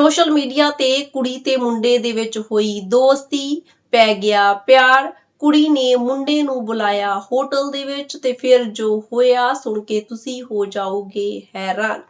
Social media ਤੇ ਕੁੜੀ ਤੇ ਮੁੰਡੇ ਦੇ ਵਿੱਚ ਹੋਈ ਦੋਸਤੀ ਪੈ ਗਿਆ ਪਿਆਰ। ਕੁੜੀ ਨੇ ਮੁੰਡੇ ਨੂੰ ਬੁਲਾਇਆ ਹੋਟਲ ਦੇ ਵਿੱਚ ਤੇ ਫਿਰ ਜੋ ਹੋਇਆ ਸੁਣ ਕੇ ਤੁਸੀਂ ਹੋ ਜਾਓਗੇ ਹੈਰਾਨ।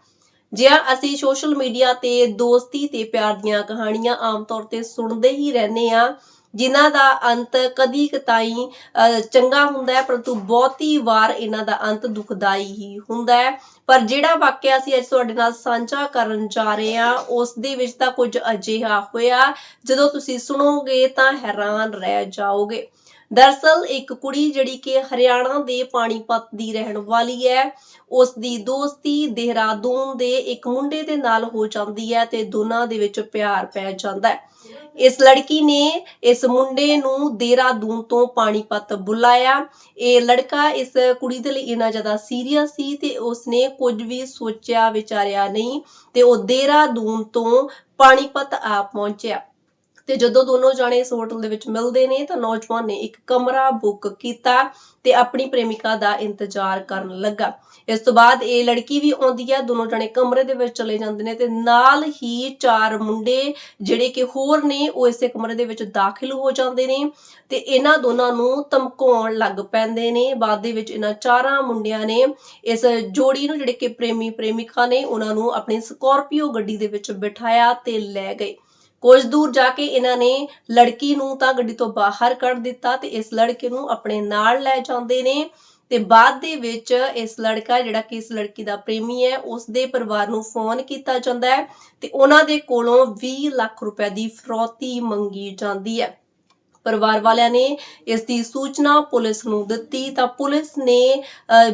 ਜਿਆ ਅਸੀਂ ਸੋਸ਼ਲ ਮੀਡੀਆ ਤੇ ਦੋਸਤੀ ਤੇ ਪਿਆਰ ਦੀਆਂ ਕਹਾਣੀਆਂ ਆਮ ਤੌਰ ਤੇ ਸੁਣਦੇ ਹੀ ਰਹਿੰਦੇ ਆ ਜਿਨ੍ਹਾਂ ਦਾ ਅੰਤ ਕਦੀ ਕਤਾਈ ਅਹ, ਚੰਗਾ ਹੁੰਦਾ ਹੈ ਪਰੰਤੂ ਬਹੁਤੀ ਵਾਰ ਇਹਨਾਂ ਦਾ ਅੰਤ ਦੁਖਦਾਈ ਹੀ ਹੁੰਦਾ ਹੈ। ਪਰ ਜਿਹੜਾ ਵਾਕਿਆ ਅਸੀਂ ਅੱਜ ਤੁਹਾਡੇ ਨਾਲ ਸਾਂਝਾ ਕਰਨ ਜਾ ਰਹੇ ਹਾਂ ਉਸ ਦੇ ਵਿੱਚ ਤਾਂ ਕੁਝ ਅਜਿਹਾ ਹੋਇਆ। ਜਦੋਂ ਤੁਸੀਂ ਸੁਣੋਗੇ ਤਾਂ ਹੈਰਾਨ ਰਹਿ ਜਾਓਗੇ। ਦਰਸਲ ਇੱਕ ਕੁੜੀ ਜਿਹੜੀ ਕਿ ਹਰਿਆਣਾ ਦੇ ਪਾਣੀਪਤ ਦੀ ਰਹਿਣ ਵਾਲੀ ਹੈ ਉਸ ਦੀ ਦੋਸਤੀ ਦੇਹਰਾਦੂਨ ਦੇ ਇੱਕ ਮੁੰਡੇ ਦੇ ਨਾਲ ਹੋ ਜਾਂਦੀ ਹੈ ਤੇ ਦੋਨਾਂ ਦੇ ਵਿੱਚ ਪਿਆਰ ਪੈ ਜਾਂਦਾ ਹੈ। ਇਸ ਲੜਕੀ ਨੇ ਇਸ ਮੁੰਡੇ ਨੂੰ ਦੇਹਰਾਦੂਨ ਤੋਂ ਪਾਣੀਪਤ ਬੁਲਾਇਆ। ਇਹ ਲੜਕਾ ਇਸ ਕੁੜੀ ਦੇ ਲਈ ਇੰਨਾ ਜ਼ਿਆਦਾ ਸੀਰੀਅਸ ਸੀ ਤੇ ਉਸਨੇ ਕੁਝ ਵੀ ਸੋਚਿਆ, ਵਿਚਾਰਿਆ ਨਹੀਂ ਤੇ ਉਹ ਦੇਹਰਾਦੂਨ ਤੋਂ ਪਾਣੀਪਤ ਆ ਪਹੁੰਚਿਆ। ਤੇ ਜਦੋਂ ਦੋਨੋਂ ਜਾਣੇ ਇਸ ਹੋਟਲ ਦੇ ਵਿੱਚ ਮਿਲਦੇ ਨੇ ਤਾਂ ਨੌਜਵਾਨ ਨੇ ਇੱਕ ਕਮਰਾ ਬੁੱਕ ਕੀਤਾ ਤੇ ਆਪਣੀ ਪ੍ਰੇਮਿਕਾ ਦਾ ਇੰਤਜ਼ਾਰ ਕਰਨ ਲੱਗਾ। ਇਸ ਤੋਂ ਬਾਅਦ ਇਹ ਲੜਕੀ ਵੀ ਆਉਂਦੀ ਹੈ ਦੋਨੋਂ ਜਣੇ ਕਮਰੇ ਦੇ ਵਿੱਚ ਚਲੇ ਜਾਂਦੇ ਨੇ ਤੇ ਨਾਲ ਹੀ ਚਾਰ ਮੁੰਡੇ ਜਿਹੜੇ ਕਿ ਹੋਰ ਨੇ, ਉਹ ਇਸੇ ਕਮਰੇ ਦੇ ਵਿੱਚ ਦਾਖਲ ਹੋ ਜਾਂਦੇ ਨੇ ਤੇ ਇਹਨਾਂ ਦੋਨਾਂ ਨੂੰ ਧਮਕਾਉਣ ਲੱਗ ਪੈਂਦੇ ਨੇ। ਬਾਅਦ ਦੇ ਵਿੱਚ ਇਹਨਾਂ ਚਾਰਾਂ ਮੁੰਡਿਆਂ ਨੇ ਇਸ ਜੋੜੀ ਨੂੰ ਜਿਹੜੇ ਕਿ ਪ੍ਰੇਮੀ ਪ੍ਰੇਮਿਕਾ ਨੇ, ਉਹਨਾਂ ਨੂੰ ਆਪਣੀ ਸਕਾਰਪੀਓ ਗੱਡੀ ਦੇ ਵਿੱਚ ਬਿਠਾਇਆ ਤੇ ਲੈ ਗਏ। ਕੁਝ ਦੂਰ ਜਾ ਕੇ ਇਹਨਾਂ ਨੇ ਲੜਕੀ ਨੂੰ ਤਾਂ ਗੱਡੀ ਤੋਂ ਬਾਹਰ ਕੱਢ ਦਿੱਤਾ ਤੇ ਇਸ ਲੜਕੇ ਨੂੰ ਆਪਣੇ ਨਾਲ ਲੈ ਜਾਂਦੇ ਨੇ। ਤੇ ਬਾਅਦ ਦੇ ਵਿੱਚ ਇਸ ਲੜਕਾ ਜਿਹੜਾ ਕਿ ਇਸ ਲੜਕੀ ਦਾ ਪ੍ਰੇਮੀ ਹੈ, ਉਸ ਦੇ ਪਰਿਵਾਰ ਨੂੰ ਫੋਨ ਕੀਤਾ ਜਾਂਦਾ ਹੈ ਤੇ ਉਹਨਾਂ ਦੇ ਕੋਲੋਂ 20 ਲੱਖ ਰੁਪਏ ਦੀ ਫਰੋਤੀ ਮੰਗੀ ਜਾਂਦੀ ਹੈ। ਪਰਿਵਾਰ ਵਾਲਿਆਂ ਨੇ ਇਸ ਦੀ ਸੂਚਨਾ ਪੁਲਿਸ ਨੂੰ ਦਿੱਤੀ। ਤਾਂ ਪੁਲਿਸ ਨੇ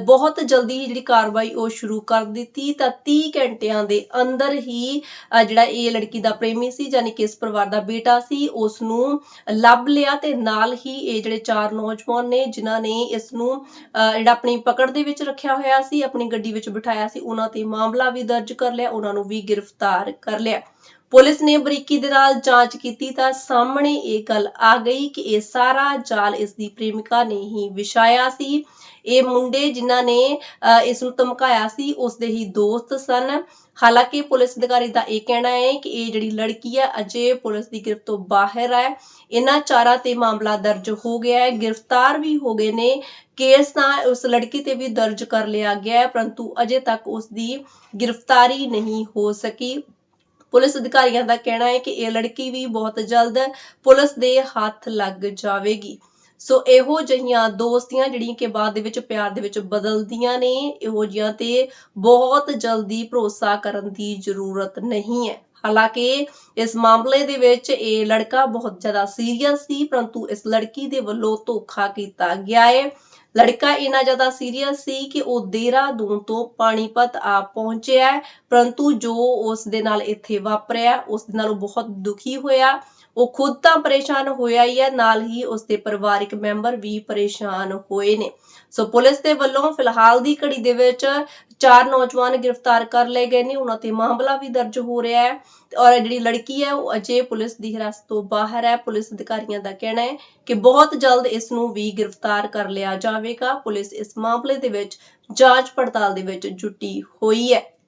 ਬਹੁਤ ਜਲਦੀ ਜਿਹੜੀ ਕਾਰਵਾਈ ਉਹ ਸ਼ੁਰੂ ਕਰ ਦਿੱਤੀ। ਤਾਂ 30 ਘੰਟਿਆਂ ਦੇ ਅੰਦਰ ਹੀ ਜਿਹੜਾ ਇਹ ਲੜਕੀ ਦਾ ਪ੍ਰੇਮੀ ਸੀ, ਯਾਨੀ ਕਿ ਇਸ ਪਰਿਵਾਰ ਦਾ ਬੇਟਾ ਸੀ ਉਸ ਨੂੰ ਲੱਭ ਲਿਆ ਤੇ ਨਾਲ ਹੀ ਇਹ ਜਿਹੜੇ ਚਾਰ ਨੌਜਵਾਨ ਨੇ, ਜਿਨ੍ਹਾਂ ਨੇ ਇਸ ਨੂੰ ਜਿਹੜਾ ਆਪਣੀ ਪਕੜ ਦੇ ਵਿੱਚ ਰੱਖਿਆ ਹੋਇਆ ਸੀ, ਆਪਣੀ ਗੱਡੀ ਵਿੱਚ ਬਿਠਾਇਆ ਸੀ, ਉਹਨਾਂ ਤੇ ਮਾਮਲਾ ਵੀ ਦਰਜ ਕਰ ਲਿਆ, ਉਹਨਾਂ ਨੂੰ ਵੀ ਗ੍ਰਿਫਤਾਰ ਕਰ ਲਿਆ। ਪੁਲਿਸ ਨੇ ਬਰੀਕੀ ਦੇ ਨਾਲ ਜਾਂਚ ਕੀਤੀ ਤਾਂ ਸਾਹਮਣੇ ਇਹ ਗੱਲ ਆ ਗਈ ਕਿ ਇਹ ਸਾਰਾ ਜਾਲ ਇਸ ਦੀ ਪ੍ਰੇਮਿਕਾ ਨੇ ਹੀ ਵਿਛਾਇਆ ਸੀ। ਇਹ ਮੁੰਡੇ ਜਿਨ੍ਹਾਂ ਨੇ ਇਸ ਨੂੰ ਧਮਕਾਇਆ ਸੀ, ਉਸ ਦੇ ਹੀ ਦੋਸਤ ਸਨ। ਹਾਲਾਂਕਿ ਪੁਲਿਸ ਅਧਿਕਾਰੀ ਦਾ ਇਹ ਕਹਿਣਾ ਹੈ ਕਿ ਇਹ ਜਿਹੜੀ ਲੜਕੀ ਹੈ, ਅਜੇ ਪੁਲਿਸ ਦੀ ਗ੍ਰਿਫਤ ਤੋਂ ਬਾਹਰ ਹੈ। ਇਹਨਾਂ ਚਾਰਾਂ ਤੇ ਮਾਮਲਾ ਦਰਜ ਹੋ ਗਿਆ ਹੈ। ਗ੍ਰਿਫਤਾਰ ਵੀ ਹੋ ਗਏ ਨੇ। ਕੇਸ ਤਾਂ ਉਸ ਲੜਕੀ ਤੇ ਵੀ ਦਰਜ ਕਰ ਲਿਆ ਗਿਆ ਹੈ, ਪਰੰਤੂ ਅਜੇ ਤੱਕ ਉਸ ਦੀ ਗ੍ਰਿਫਤਾਰੀ ਨਹੀਂ ਹੋ ਸਕੀ। ਪੁਲਿਸ ਅਧਿਕਾਰੀਆਂ ਦਾ ਕਹਿਣਾ ਹੈ ਕਿ ਇਹ ਲੜਕੀ ਵੀ ਬਹੁਤ ਜਲਦ ਪੁਲਿਸ ਦੇ ਹੱਥ ਲੱਗ ਜਾਵੇਗੀ। ਸੋ ਇਹੋ ਜਿਹੀਆਂ ਦੋਸਤੀਆਂ ਜਿਹੜੀਆਂ ਕਿ ਬਾਅਦ ਦੇ ਵਿੱਚ ਪਿਆਰ ਦੇ ਵਿੱਚ ਬਦਲਦੀਆਂ ਨੇ, ਇਹੋ ਜਿਹੀਆਂ ਤੇ ਬਹੁਤ ਜਲਦੀ ਭਰੋਸਾ ਕਰਨ ਦੀ ਜ਼ਰੂਰਤ ਨਹੀਂ ਹੈ। ਹਾਲਾਂਕਿ ਇਸ ਮਾਮਲੇ ਦੇ ਵਿੱਚ ਇਹ ਲੜਕਾ ਬਹੁਤ ਜ਼ਿਆਦਾ ਸੀਰੀਅਸ ਸੀ, ਪਰੰਤੂ ਇਸ ਲੜਕੀ ਦੇ ਵੱਲੋਂ ਧੋਖਾ ਕੀਤਾ ਗਿਆ ਹੈ। ਲੜਕਾ ਇੰਨਾ ਜ਼ਿਆਦਾ ਸੀਰੀਅਸ ਸੀ ਕਿ ਉਹ ਦੇਹਰਾਦੂਨ ਤੋਂ ਪਾਣੀਪਤ ਆ ਪਹੁੰਚਿਆ ਪਰੰਤੂ ਜੋ ਉਸ ਦੇ ਨਾਲ ਇੱਥੇ ਵਾਪਰਿਆ, ਉਸ ਦੇ ਨਾਲ ਉਹ ਬਹੁਤ ਦੁਖੀ ਹੋਇਆ। ਉਹ ਖੁਦ ਤਾਂ ਪਰੇਸ਼ਾਨ ਹੋਇਆ ਹੀ ਹੈ, ਨਾਲ ਹੀ ਉਸ ਦੇ ਪਰਿਵਾਰਿਕ ਮੈਂਬਰ ਵੀ ਪਰੇਸ਼ਾਨ ਹੋਏ ਨੇ। ਸੋ ਪੁਲਿਸ ਦੇ ਵੱਲੋਂ ਫਿਲਹਾਲ ਦੀ ਘੜੀ ਦੇ ਵਿੱਚ ਚਾਰ ਨੌਜਵਾਨ ਗ੍ਰਿਫਤਾਰ ਕਰ ਲਏ ਗਏ ਨੇ। ਉਹਨਾਂ ਤੇ ਮਾਮਲਾ ਵੀ ਦਰਜ ਹੋ ਰਿਹਾ ਹੈ ਔਰ ਜਿਹੜੀ ਲੜਕੀ ਹੈ, ਉਹ ਅਜੇ ਪੁਲਿਸ ਦੀ ਹਿਰਾਸਤ ਤੋਂ ਬਾਹਰ ਹੈ। ਪੁਲਿਸ ਅਧਿਕਾਰੀਆਂ ਦਾ ਕਹਿਣਾ ਹੈ ਕਿ ਬਹੁਤ ਜਲਦ ਇਸ ਨੂੰ ਵੀ ਗ੍ਰਿਫਤਾਰ ਕਰ ਲਿਆ ਜਾਵੇ ਜਾਵੇਗਾ ਪੁਲਿਸ ਇਸ ਮਾਮਲੇ ਦੇ ਵਿੱਚ ਜਾਂਚ ਪੜਤਾਲ ਦੇ ਵਿੱਚ ਜੁਟੀ ਹੋਈ ਹੈ।